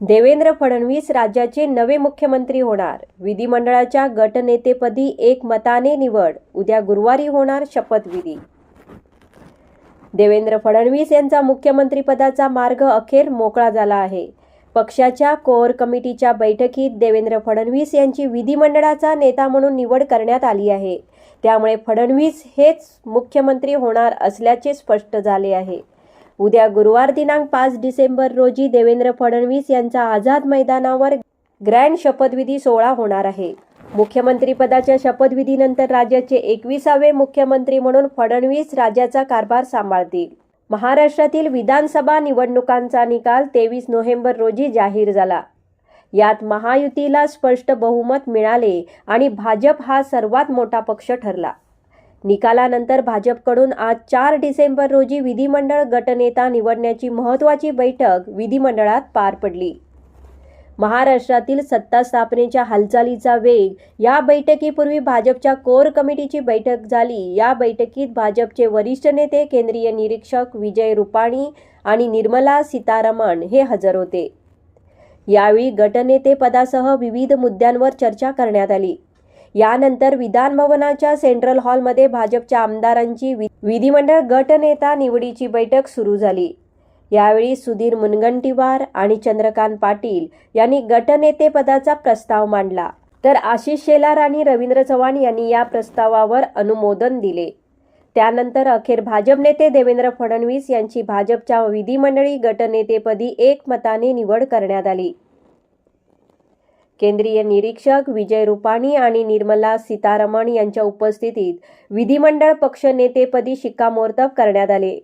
देवेंद्र फडणवीस राज्याचे नवे मुख्यमंत्री होणार. विधिमंडळाच्या गटनेतेपदी एक मताने निवड. उद्या गुरुवारी होणार शपथविधी. देवेंद्र फडणवीस यांचा मुख्यमंत्रीपदाचा मार्ग अखेर मोकळा झाला आहे. पक्षाच्या कोअर कमिटीच्या बैठकीत देवेंद्र फडणवीस यांची विधिमंडळाचा नेता म्हणून निवड करण्यात आली आहे. त्यामुळे फडणवीस हेच मुख्यमंत्री होणार असल्याचे स्पष्ट झाले आहे. उद्या गुरुवार दिनांक पाच डिसेंबर रोजी देवेंद्र फडणवीस यांचा आझाद मैदानावर ग्रँड शपथविधी सोहळा होणार आहे. मुख्यमंत्रीपदाच्या शपथविधीनंतर राज्याचे एकविसावे मुख्यमंत्री म्हणून फडणवीस राज्याचा कारभार सांभाळतील. महाराष्ट्रातील विधानसभा निवडणुकांचा निकाल तेवीस नोव्हेंबर रोजी जाहीर झाला. यात महायुतीला स्पष्ट बहुमत मिळाले आणि भाजप हा सर्वात मोठा पक्ष ठरला. निकालानंतर भाजपकडून आज चार डिसेंबर रोजी विधिमंडळ गटनेता निवडण्याची महत्त्वाची बैठक विधिमंडळात पार पडली. महाराष्ट्रातील सत्ता स्थापनेच्या हालचालीचा वेग या बैठकीपूर्वी भाजपच्या कोर कमिटीची बैठक झाली. या बैठकीत भाजपचे वरिष्ठ नेते केंद्रीय निरीक्षक विजय रुपाणी आणि निर्मला सीतारमण हे हजर होते. यावेळी गटनेते पदासह विविध मुद्द्यांवर चर्चा करण्यात आली. यानंतर विधानभवनाच्या सेंट्रल हॉलमध्ये भाजपच्या आमदारांची वि- विधिमंडळ गटनेता निवडीची बैठक सुरू झाली. यावेळी सुधीर मुनगंटीवार आणि चंद्रकांत पाटील यांनी गटनेते पदाचा प्रस्ताव मांडला. तर आशिष शेलार आणि रवींद्र चव्हाण यांनी या प्रस्तावावर अनुमोदन दिले. त्यानंतर अखेर भाजप नेते देवेंद्र फडणवीस यांची भाजपच्या विधिमंडळी गटनेतेपदी एकमताने निवड करण्यात आली. केंद्रीय निरीक्षक विजय रुपाणी आणि निर्मला सीतारमण यांच्या उपस्थितीत विधिमंडळ पक्षनेतेपदी शिक्कामोर्तब करण्यात आले.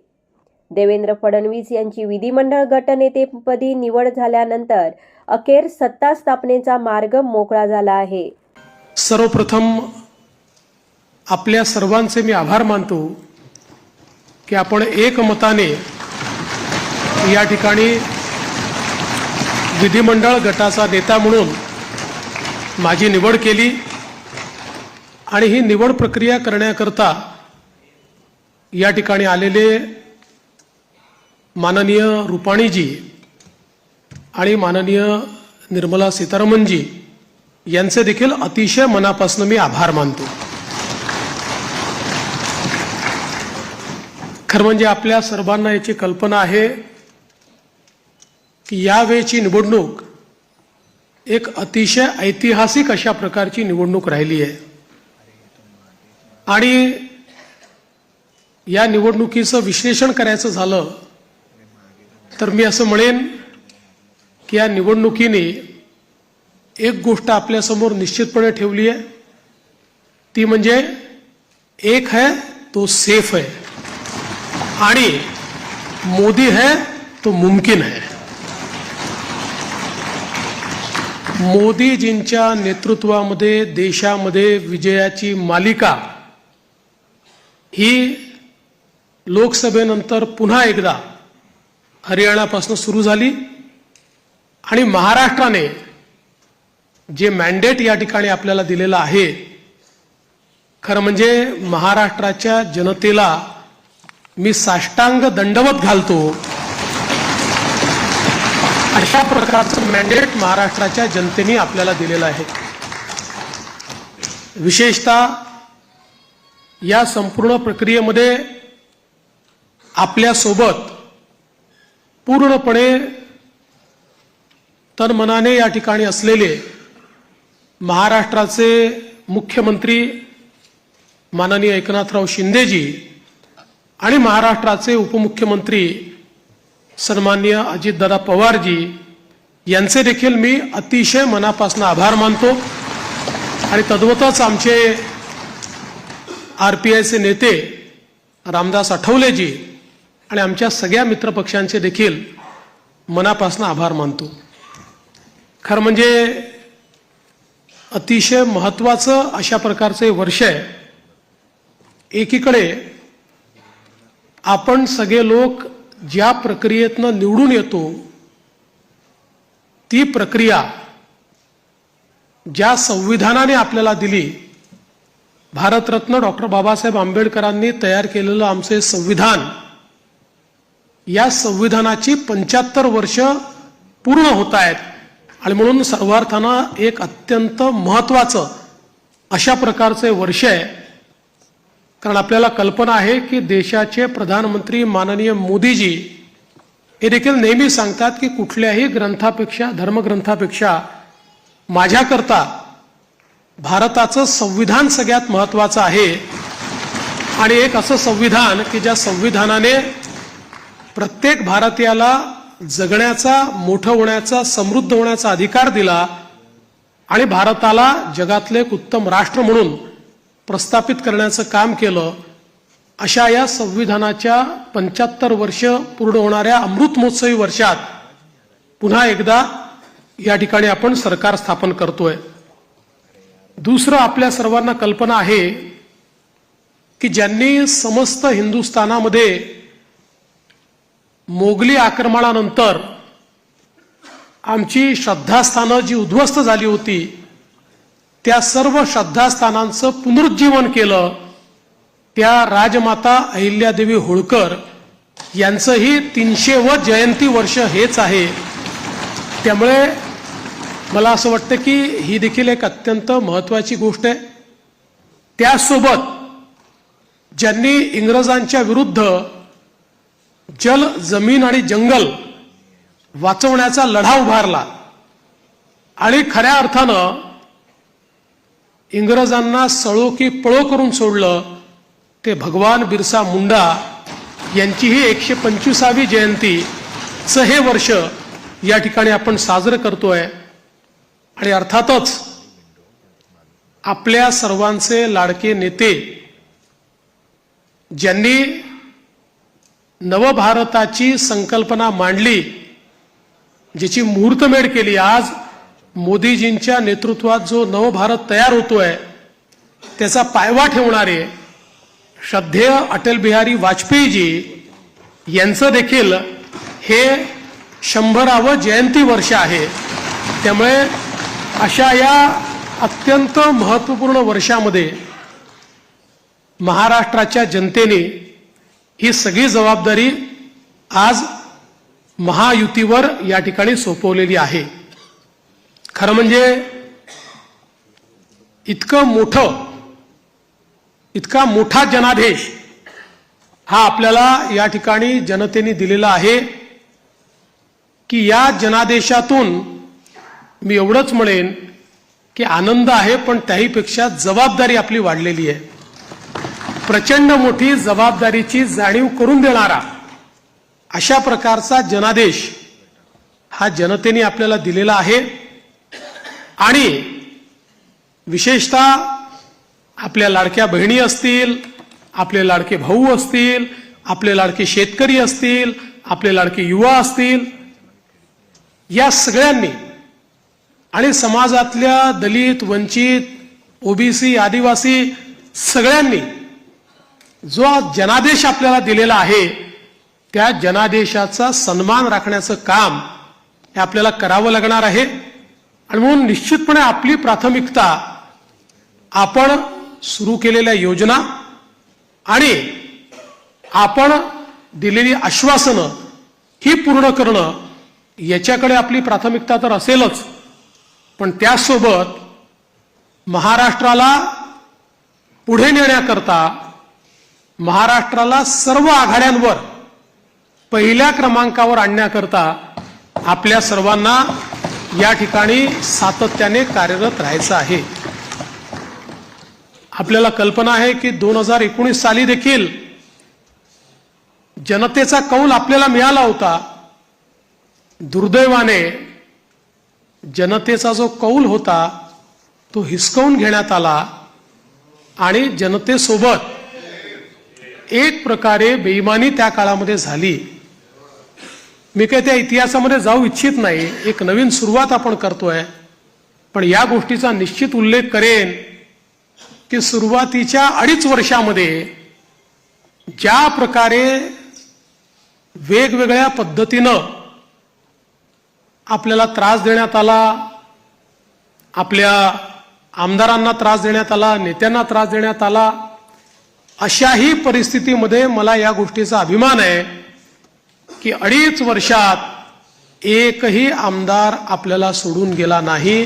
देवेंद्र फडणवीस यांची विधिमंडळ गटनेतेपदी निवड झाल्यानंतर अखेर सत्ता स्थापनेचा मार्ग मोकळा झाला आहे. सर्वप्रथम आपल्या सर्वांचे मी आभार मानतो की आपण एकमताने या ठिकाणी विधिमंडळ गटाचा नेता म्हणून माझी निवड केली आणि ही निवड प्रक्रिया करण्याकरता या ठिकाणी आलेले माननीय रुपाणीजी आणि माननीय निर्मला सीतारामनजी यांचे देखील अतिशय मनापासून मी आभार मानतो. खरं म्हणजे आपल्या सर्वांना याची कल्पना आहे की यावेळची निवडणूक एक अतिशय ऐतिहासिक अशा प्रकारची निवडणूक राहिली आहे. आणि या निवडणुकीचं विश्लेषण करायचं झालं तर मी असं म्हणेन की या निवडणुकीने एक गोष्ट आपल्यासमोर निश्चितपणे ठेवली आहे. ती म्हणजे एक है तो सेफ है. आणि मोदी है तो मुमकिन है. मोदीजींच्या नेतृत्वामध्ये देशामध्ये विजयाची मालिका ही लोकसभेनंतर पुन्हा एकदा हरियाणापासून सुरू झाली आणि महाराष्ट्राने जे मॅन्डेट या ठिकाणी आपल्याला दिलेलं आहे खरं म्हणजे महाराष्ट्राच्या जनतेला मी साष्टांग दंडवत घालतो. अशा प्रकारचं मॅन्डेट महाराष्ट्राच्या जनतेने आपल्याला दिलेलं आहे. विशेषतः या संपूर्ण प्रक्रियेमध्ये आपल्यासोबत पूर्णपणे तनमनाने या ठिकाणी असलेले महाराष्ट्राचे मुख्यमंत्री माननीय एकनाथराव शिंदेजी आणि महाराष्ट्राचे उपमुख्यमंत्री सन्माननीय अजितदादा पवारजी यांचे देखील मी अतिशय मनापासून आभार मानतो. आणि तद्वतच आमचे आर पी आयचे नेते रामदास आठवलेजी आणि आमच्या सगळ्या मित्रपक्षांचे देखील मनापासून आभार मानतो. खरं म्हणजे अतिशय महत्वाचं अशा प्रकारचे वर्ष आहे. एकीकडे आपण सगळे लोक ज्या प्रक्रियेतनं निवडून येतो ती प्रक्रिया ज्या संविधानाने आपल्याला दिली भारतरत्न डॉक्टर बाबासाहेब आंबेडकरांनी तयार केलेलं आमचे संविधान या संविधानाची पंच्याहत्तर वर्ष पूर्ण होत आहेत. आणि म्हणून सर्वार्थानं एक अत्यंत महत्वाचं अशा प्रकारचे वर्ष आहे. कारण आपल्याला कल्पना आहे की देशाचे प्रधानमंत्री माननीय मोदीजी हे देखील नेहमी सांगतात की कुठल्याही ग्रंथापेक्षा धर्मग्रंथापेक्षा माझ्याकरता भारताचं संविधान सगळ्यात महत्वाचं आहे. आणि एक असं संविधान की ज्या संविधानाने प्रत्येक भारतीयाला जगण्याचा मोठं होण्याचा समृद्ध होण्याचा अधिकार दिला आणि भारताला जगातले एक उत्तम राष्ट्र म्हणून प्रस्थापित करण्याचं काम केलं अशा या संविधानाच्या पंच्याहत्तर वर्ष पूर्ण होणाऱ्या अमृत महोत्सवी वर्षात पुन्हा एकदा या ठिकाणी आपण सरकार स्थापन करतोय. दुसरं आपल्या सर्वांना कल्पना आहे की ज्यांनी समस्त हिंदुस्थानामध्ये मोगली आक्रमणानंतर आमची श्रद्धास्थानं जी उद्ध्वस्त झाली होती त्या सर्व श्रद्धास्थानांचं पुनरुज्जीवन केलं. त्या राजमाता अहिल्यादेवी होळकर यांचंही तीनशे व जयंती वर्ष हेच आहे. त्यामुळे मला असं वाटतं की ही देखील एक अत्यंत महत्वाची गोष्ट आहे. त्यासोबत ज्यांनी इंग्रजांच्या विरुद्ध जल जमीन आणि जंगल वाचवण्याचा लढा उभारला आणि खऱ्या अर्थानं इंग्रजांना सळो की पळो करून सोडलं ते भगवान बिरसा मुंडा यांची ही एकशे पंचवीसावी जयंतीचं हे वर्ष या ठिकाणी आपण साजरं करतोय. आणि अर्थातच आपल्या सर्वांचे लाडके नेते ज्यांनी नवभारताची संकल्पना मांडली ज्याची मुहूर्तमेढ केली आज मोदीजींच्या नेतृत्वात जो नवभारत तयार होतोय त्याचा पायवा ठेवणारे श्रद्धेय अटल बिहारी वाजपेयीजी यांचं देखील हे शंभरावं जयंती वर्ष आहे. त्यामुळे अशा या अत्यंत महत्त्वपूर्ण वर्षामध्ये महाराष्ट्राच्या जनतेने ही सगळी जबाबदारी आज महायुतीवर या ठिकाणी सोपवलेली आहे. खरं म्हणजे इतकं मोठं इतका मोठा जनादेश हा आपल्याला या ठिकाणी जनतेने दिलेला आहे की या जनादेशातून मी एवढंच म्हणेन की आनंद आहे पण त्याहीपेक्षा जबाबदारी आपली वाढलेली आहे. प्रचंड मोठी जबाबदारीची जाणीव करून देणारा अशा प्रकारचा जनादेश हा जनतेने आपल्याला दिलेला आहे. आणि विशेषतः आपल्या लाडक्या बहिणी असतील आपले लाडके भाऊ असतील आपले लाडके शेतकरी असतील आपले लाडके युवा असतील या सगळ्यांनी आणि समाजातल्या दलित वंचित ओबीसी आदिवासी सगळ्यांनी जो जनादेश आपल्याला दिलेला आहे त्या जनादेशाचा सन्मान राखण्याचं काम हे आपल्याला करावं लागणार आहे. आणि म्हणून निश्चितपणे आपली प्राथमिकता आपण सुरू केलेल्या योजना आणि आपण दिलेली आश्वासनं ही पूर्ण करणं याच्याकडे आपली प्राथमिकता तर असेलच. पण त्यासोबत महाराष्ट्राला पुढे नेण्याकरता महाराष्ट्राला सर्व आघाड्यांवर पहिल्या क्रमांकावर आणण्याकरता आपल्या सर्वांना या ठिकाणी सातत्याने कार्यरत राहायचं आहे. आपल्याला कल्पना आहे की दोन हजार एकोणीस साली देखील जनतेचा कौल आपल्याला मिळाला होता. दुर्दैवाने जनतेचा जो कौल होता तो हिसकावून घेण्यात आला आणि जनतेसोबत एक प्रकारे बेईमानी त्या काळामध्ये झाली. मी काही त्या इतिहासामध्ये जाऊ इच्छित नाही. एक नवीन सुरुवात आपण करतोय. पण या गोष्टीचा निश्चित उल्लेख करेन की सुरुवातीच्या अडीच वर्षामध्ये ज्या प्रकारे वेगवेगळ्या पद्धतीनं आपल्याला त्रास देण्यात आला आपल्या आमदारांना त्रास देण्यात आला नेत्यांना त्रास देण्यात आला अशाही परिस्थितीमध्ये मला या गोष्टीचा अभिमान आहे. की अडीच वर्षात एकही आमदार आपल्याला सोडून गेला नाही.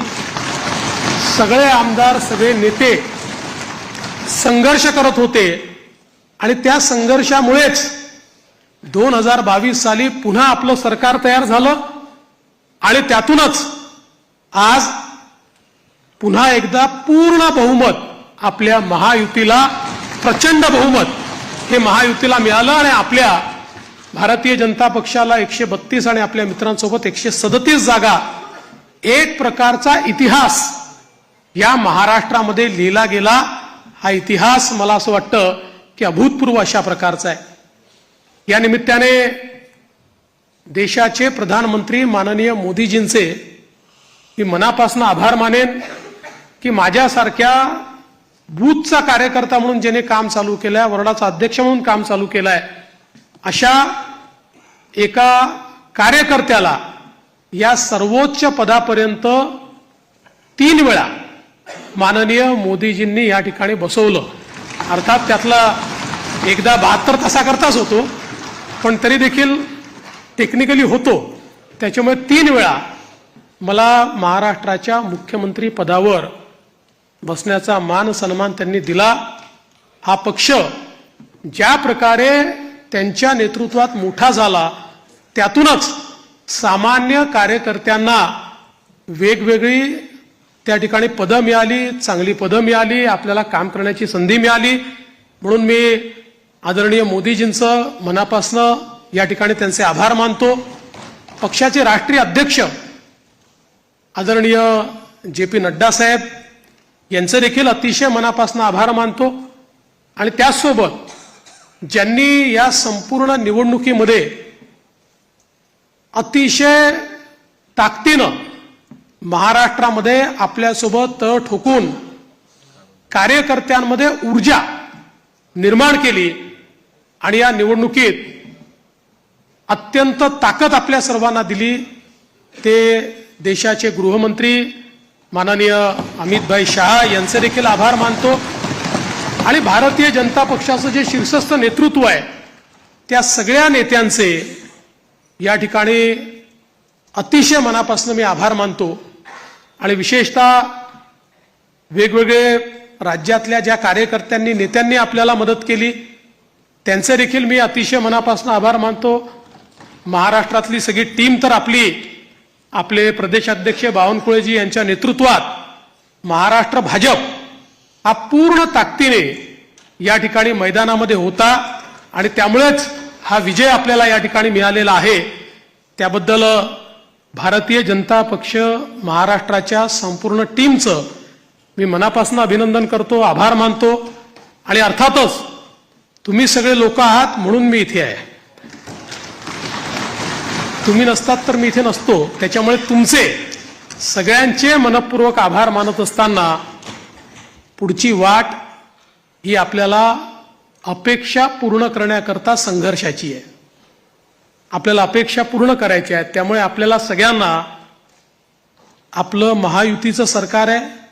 सगळे आमदार सगळे नेते संघर्ष करत होते आणि त्या संघर्षामुळेच दोन हजार बावीस साली पुन्हा आपलं सरकार तयार झालं आणि त्यातूनच आज पुन्हा एकदा पूर्ण बहुमत आपल्या महायुतीला प्रचंड बहुमत हे महायुतीला मिळालं आणि आपल्या भारतीय जनता पक्षाला एकशे बत्तीस आणि आपल्या मित्रांसोबत एकशे सदतीस जागा एक प्रकारचा इतिहास या महाराष्ट्रामध्ये लिहिला गेला. हा इतिहास मला असं वाटतं की अभूतपूर्व अशा प्रकारचा आहे. या निमित्ताने देशाचे प्रधानमंत्री माननीय मोदीजींचे मी मनापासून आभार मानेन की माझ्यासारख्या बूथचा कार्यकर्ता म्हणून ज्याने काम चालू केलंय वर्डाचा अध्यक्ष म्हणून काम चालू केलंय अशा एका कार्यकर्त्याला या सर्वोच्च पदापर्यंत तीन वेळा माननीय मोदीजींनी या ठिकाणी बसवलं. अर्थात त्यातला एकदा बहात्तर तासाकरताच होतो पण तरी देखील टेक्निकली होतो. त्याच्यामुळे तीन वेळा मला महाराष्ट्राच्या मुख्यमंत्री पदावर बसण्याचा मान सन्मान त्यांनी दिला. हा पक्ष ज्या प्रकारे त्यांच्या नेतृत्वात मोठा झाला त्यातूनच सामान्य कार्यकर्त्यांना वेगवेगळी त्या ठिकाणी पदं मिळाली चांगली पदं मिळाली आपल्याला काम करण्याची संधी मिळाली. म्हणून मी आदरणीय मोदीजींचं मनापासनं या ठिकाणी त्यांचे आभार मानतो. पक्षाचे राष्ट्रीय अध्यक्ष आदरणीय जे पी नड्डा साहेब यांचं देखील अतिशय मनापासून आभार मानतो. आणि त्याचसोबत ज्यांनी या संपूर्ण निवडणुकीमध्ये अतिशय ताकदीनं महाराष्ट्रामध्ये आपल्यासोबत तळ ठोकून कार्यकर्त्यांमध्ये ऊर्जा निर्माण केली आणि या निवडणुकीत अत्यंत ताकद आपल्या सर्वांना दिली. ते देशाचे गृहमंत्री माननीय अमितभाई शहा यांचे देखील आभार मानतो. आणि भारतीय जनता पक्षाचं जे शीर्षस्थ नेतृत्व आहे त्या सगळ्या नेत्यांचे या ठिकाणी अतिशय मनापासून मी आभार मानतो आणि विशेषतः वेगवेगळे राज्यातल्या ज्या कार्यकर्त्यांनी नेत्यांनी आपल्याला मदत केली त्यांचे देखील मी अतिशय मनापासून आभार मानतो. महाराष्ट्रातली सगळी टीम तर आपली आपले प्रदेशाध्यक्ष बावनकुळेजी यांच्या नेतृत्वात महाराष्ट्र भाजप हा पूर्ण ताकदीने या ठिकाणी मैदानामध्ये होता आणि त्यामुळेच हा विजय आपल्याला या ठिकाणी मिळालेला आहे. त्याबद्दल भारतीय जनता पक्ष महाराष्ट्राच्या संपूर्ण टीमचं मी मनापासून अभिनंदन करतो आभार मानतो आणि अर्थातच तुम्ही सगळे लोक आहात म्हणून मी इथे आहे. तुम्ही नसतात तर मी इथे नसतो. त्याच्यामुळे तुमचे सगळ्यांचे मनपूर्वक आभार मानत असताना पुढची वाट ही आपल्याला अपेक्षा पूर्ण करण्याकरता संघर्षाची आहे. आपल्याला अपेक्षा पूर्ण करायची आहेत. त्यामुळे आपल्याला सगळ्यांना आपलं महायुतीचं सरकार आहे.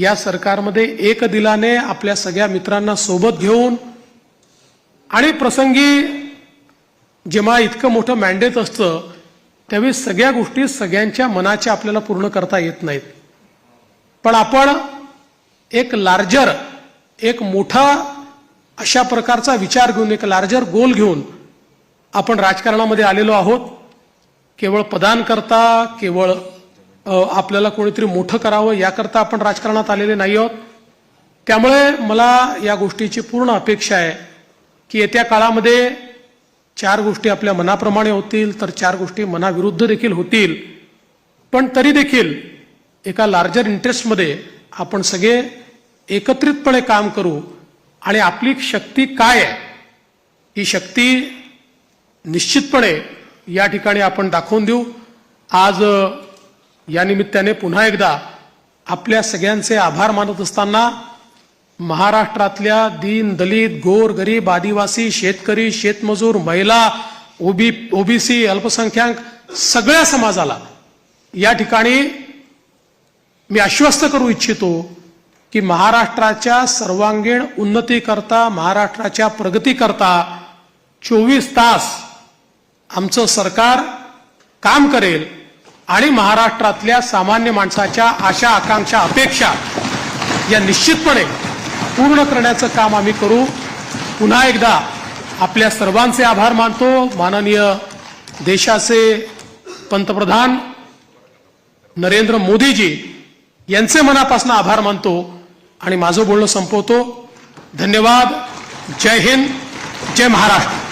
या सरकारमध्ये एक दिलाने आपल्या सगळ्या मित्रांना सोबत घेऊन आणि प्रसंगी जेव्हा इतकं मोठं मॅन्डेट असतं त्यावेळी सगळ्या गोष्टी सगळ्यांच्या मनाच्या आपल्याला पूर्ण करता येत नाहीत. पण आपण एक लार्जर एक मोठा अशा प्रकारचा विचार घेऊन एक लार्जर गोल घेऊन आपण राजकारणामध्ये आलेलो आहोत. केवळ पदांकरता केवळ आपल्याला कोणीतरी मोठं करावं याकरता आपण राजकारणात आलेले नाही आहोत. त्यामुळे मला या गोष्टीची पूर्ण अपेक्षा आहे की येत्या काळामध्ये चार गोष्टी आपल्या मनाप्रमाणे होतील तर चार गोष्टी मनाविरुद्ध देखील होतील. पण तरी देखील एका लार्जर इंटरेस्टमध्ये आपण सगळे एकत्रितपणे काम करू आणि आपली शक्ती काय आहे? ही शक्ती निश्चितपणे या ठिकाणी आपण दाखवून देऊ. आज या निमित्ताने पुन्हा एकदा आपल्या सगळ्यांचे आभार मानत असताना महाराष्ट्रातल्या दीन दलित गोर गरीब आदिवासी शेतकरी शेतमजूर महिला ओबी ओबीसी अल्पसंख्याक सगळ्या समाजाला या ठिकाणी मी आश्वस्त करू इच्छितो की महाराष्ट्राच्या सर्वांगीण उन्नतीकरता महाराष्ट्राच्या प्रगतीकरता चोवीस तास आमचं सरकार काम करेल आणि महाराष्ट्रातल्या सामान्य माणसाच्या आशा आकांक्षा अपेक्षा या निश्चितपणे पूर्ण करण्याचं काम आम्ही करू. पुन्हा एकदा आपल्या सर्वांचे आभार मानतो. माननीय देशाचे पंतप्रधान नरेंद्र मोदीजी यांचे मनापासून आभार मानतो. आणि माझं बोलणं संपवतो. धन्यवाद. जय हिंद. जय महाराष्ट्र.